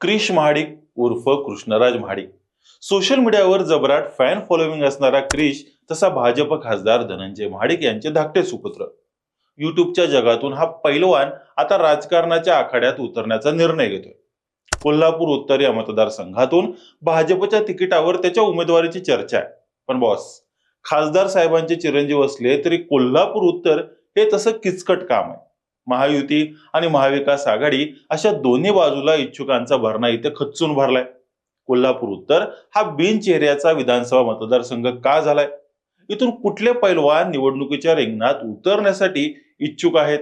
क्रिश महाडिक उर्फ कृष्णराज महाडिक. सोशल मीडियावर जबराट fan following असणारा क्रिश तसा भाजप खासदार धनंजय महाडिक यांचे धाकटे सुपुत्र. युट्यूबच्या जगातून हा पैलवान आता राजकारणाच्या आखाड्यात उतरण्याचा निर्णय घेतोय. कोल्हापूर उत्तर या मतदारसंघातून भाजपच्या तिकिटावर त्याच्या उमेदवारीची चर्चा आहे. पण बॉस खासदार साहेबांचे चिरंजीव असले तरी कोल्हापूर उत्तर हे तसं किचकट काम आहे. महायुती आणि महाविकास आघाडी अशा दोन्ही बाजूला इच्छुकांचा भरणा इथे खच्चून भरलाय. कोल्हापूर उत्तर हा बिनचेहऱ्याचा विधानसभा मतदारसंघ का झालाय? इथून कुठले पैलवान निवडणुकीच्या रिंगणात उतरण्यासाठी इच्छुक आहेत?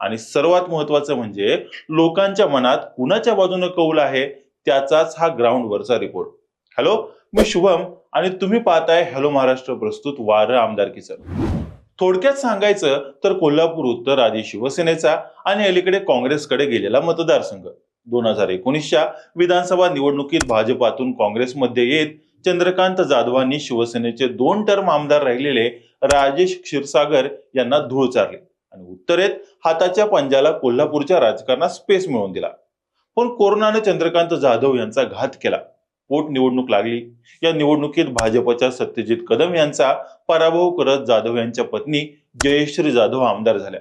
आणि सर्वात महत्वाचं म्हणजे लोकांच्या मनात कुणाच्या बाजूने कौल आहे त्याचाच हा ग्राउंडवरचा रिपोर्ट हॅलो मी शुभम आणि तुम्ही पाहताय हॅलो महाराष्ट्र प्रस्तुत वार आमदारकीचं. थोडक्यात सांगायचं तर कोल्हापूर उत्तर आधी शिवसेनेचा आणि अलीकडे काँग्रेसकडे गेलेला मतदारसंघ. दोन हजार एकोणीसच्या विधानसभा निवडणुकीत भाजपातून काँग्रेसमध्ये येत चंद्रकांत जाधवांनी शिवसेनेचे दोन टर्म आमदार राहिलेले राजेश क्षीरसागर यांना धूळ चारले आणि उत्तरेत हाताच्या पंजाला कोल्हापूरच्या राजकारणात स्पेस मिळवून दिला. पण कोरोनाने चंद्रकांत जाधव यांचा घात केला. पोटनिवडणूक लागली. या निवडणुकीत भाजपच्या सत्यजित कदम यांचा पराभव करत जाधव यांच्या पत्नी जयश्री जाधव आमदार झाल्या.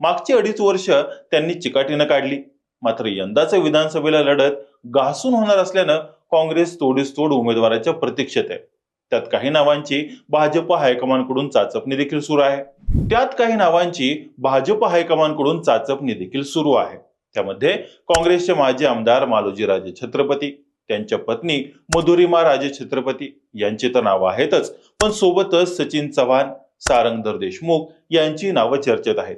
मागची अडीच वर्ष त्यांनी चिकाटीनं काढली. मात्र यंदाचं विधानसभेला लढत घासून होणार असल्यानं काँग्रेस तोडीस तोड उमेदवाराच्या प्रतीक्षेत आहे. त्यात काही नावांची भाजप हायकमांडकडून चाचपणी देखील सुरू आहे. त्यात काही नावांची भाजप हायकमांडकडून चाचपणी देखील सुरू आहे. त्यामध्ये काँग्रेसचे माजी आमदार मालोजीराजे छत्रपती त्यांच्या पत्नी मधुरिमा राजे छत्रपती यांची तर नावं आहेतच. पण सोबतच सचिन चव्हाण सारंगधर देशमुख यांची नावं चर्चेत आहेत.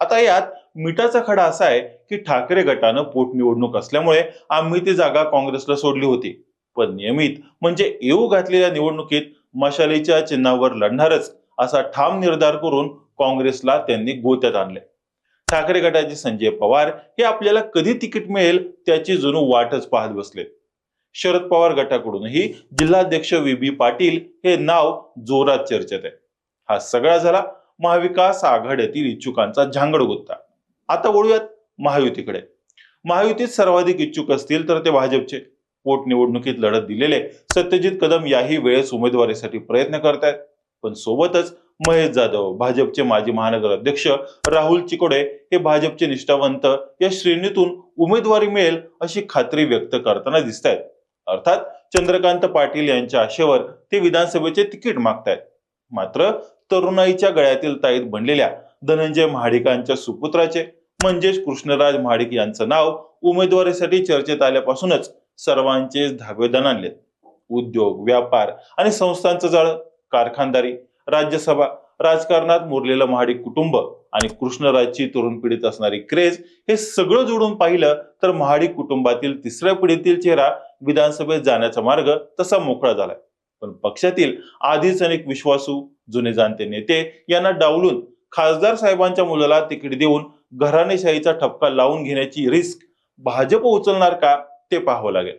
आता यात मिठाचा खडा असा आहे की ठाकरे गटानं पोटनिवडणूक असल्यामुळे आम्ही ती जागा काँग्रेसला सोडली होती. पण नियमित म्हणजे येऊ घातलेल्या निवडणुकीत मशालीच्या चिन्हावर लढणारच असा ठाम निर्धार करून काँग्रेसला त्यांनी गोत्यात आणले. ठाकरे गटाचे संजय पवार हे आपल्याला कधी तिकीट मिळेल त्याची जणू वाटच पाहत बसले शरद पवार गटाकडूनही जिल्हाध्यक्ष व्ही. बी. पाटील हे नाव जोरात चर्चेत आहे. हा सगळा झाला महाविकास आघाड्यातील इच्छुकांचा झांगड गुत्ता. आता वळूयात महायुतीकडे. महायुतीत सर्वाधिक इच्छुक असतील तर ते भाजपचे. पोटनिवडणुकीत लढत दिलेले सत्यजित कदम याही वेळेस उमेदवारीसाठी प्रयत्न करतायत. पण सोबतच महेश जाधव भाजपचे माजी महानगर अध्यक्ष राहुल चिकोडे हे भाजपचे निष्ठावंत या श्रेणीतून उमेदवारी मिळेल अशी खात्री व्यक्त करताना दिसत आहेत अर्थात चंद्रकांत पाटील यांच्या आशेवर ते विधानसभेचे तिकीट मागतायत. मात्र तरुणाईच्या गळ्यातील ताईत बनलेल्या धनंजय महाडिकांच्या सुपुत्राचे म्हणजेच कृष्णराज महाडिक यांचं नाव उमेदवारीसाठी चर्चेत आल्यापासूनच सर्वांचे धाबे आणले. उद्योग व्यापार आणि संस्थांचं जाळ कारखानदारी राज्यसभा राजकारणात मुरलेलं महाडिक कुटुंब आणि कृष्णराजची तरुण पिढीत असणारी क्रेज हे सगळं जोडून पाहिलं तर महाडिक कुटुंबातील तिसऱ्या पिढीतील चेहरा विधानसभेत जाण्याचा मार्ग तसा मोकळा झालाय. पण पक्षातील आधीच अनेक विश्वासू जुने जाणते नेते यांना डावलून खासदार साहेबांच्या मुलाला तिकीट देऊन घराणेशाहीचा ठपका लावून घेण्याची रिस्क भाजप उचलणार का ते पाहावं लागेल.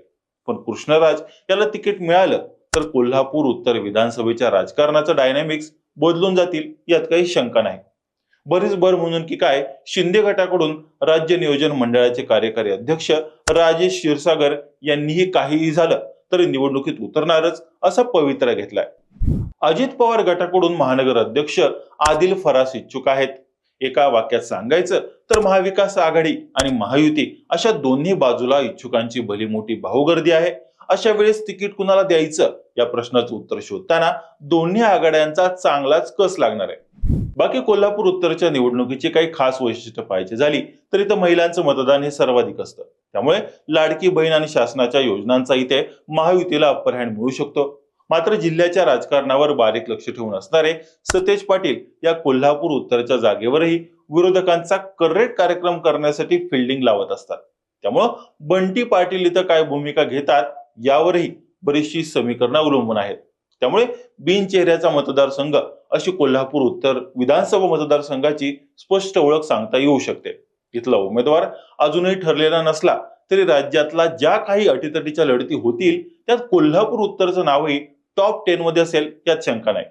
पण कृष्णराज याला तिकीट मिळालं तर कोल्हापूर उत्तर विधानसभेच्या राजकारणाचं डायनॅमिक्स बदलून जातील यात काही शंका नाही. बरीच भर म्हणून की काय शिंदे गटाकडून राज्य नियोजन मंडळाचे कार्यकारी अध्यक्ष राजेश क्षीरसागर यांनीही काहीही झालं तरी निवडणुकीत उतरणारच असा पवित्रा घेतलाय. अजित पवार गटाकडून महानगर अध्यक्ष आदिल फरास इच्छुक आहेत. एका वाक्यात सांगायचं तर महाविकास आघाडी आणि महायुती अशा दोन्ही बाजूला इच्छुकांची भली मोठी भाऊगर्दी आहे. अशा वेळेस तिकीट कुणाला द्यायचं? या प्रश्नाचं उत्तर शोधताना दोन्ही आघाड्यांचा चांगलाच कस लागणार आहे? बाकी कोल्हापूर उत्तरच्या निवडणुकीची काही खास वैशिष्ट्य पाहायची झाली तरी तर महिलांचं मतदान हे सर्वाधिक असतं. त्यामुळे लाडकी बहीण आणि शासनाच्या योजनांचा इथे महायुतीला अप्पर हँड मिळू शकतो. मात्र जिल्ह्याच्या राजकारणावर बारीक लक्ष ठेवून असणारे सतेज पाटील या कोल्हापूर उत्तरच्या जागेवरही विरोधकांचा कर्रेट कार्यक्रम करण्यासाठी फिल्डिंग लावत असतात. त्यामुळं बंटी पाटील इथं काय भूमिका घेतात यावरही बरीचशी समीकरणं अवलंबून आहेत. त्यामुळे बिनचेहऱ्याचा मतदारसंघ अशी कोल्हापूर उत्तर विधानसभा मतदारसंघाची स्पष्ट ओळख सांगता येऊ शकते. इथला उमेदवार अजूनही ठरलेला नसला तरी राज्यातला ज्या काही अटीतटीच्या लढती होतील त्यात कोल्हापूर उत्तरचं नावही टॉप टेन मध्ये असेल यात शंका नाही.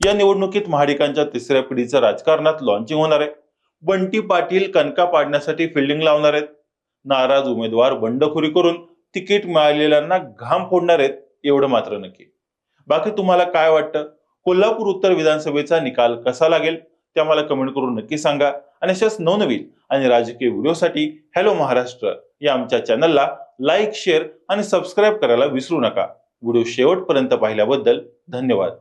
या निवडणुकीत महाडिकांच्या तिसऱ्या पिढीचं राजकारणात लॉन्चिंग होणार आहे. बंटी पाटील कणका पाडण्यासाठी फिल्डिंग लावणार आहेत. नाराज उमेदवार बंडखोरी करून तिकीट मिळालेल्यांना घाम फोडणार आहेत एवढं मात्र नक्की. बाकी तुम्हाला काय वाटतं? कोल्हापूर उत्तर विधानसभेचा निकाल कसा लागेल? ते आम्हाला कमेंट करून नक्की सांगा. आणि अशाच नवनवीन आणि राजकीय व्हिडिओसाठी हॅलो महाराष्ट्र या आमच्या चॅनलला लाईक शेअर आणि सबस्क्राईब करायला विसरू नका. व्हिडिओ शेवटपर्यंत पाहिल्याबद्दल धन्यवाद.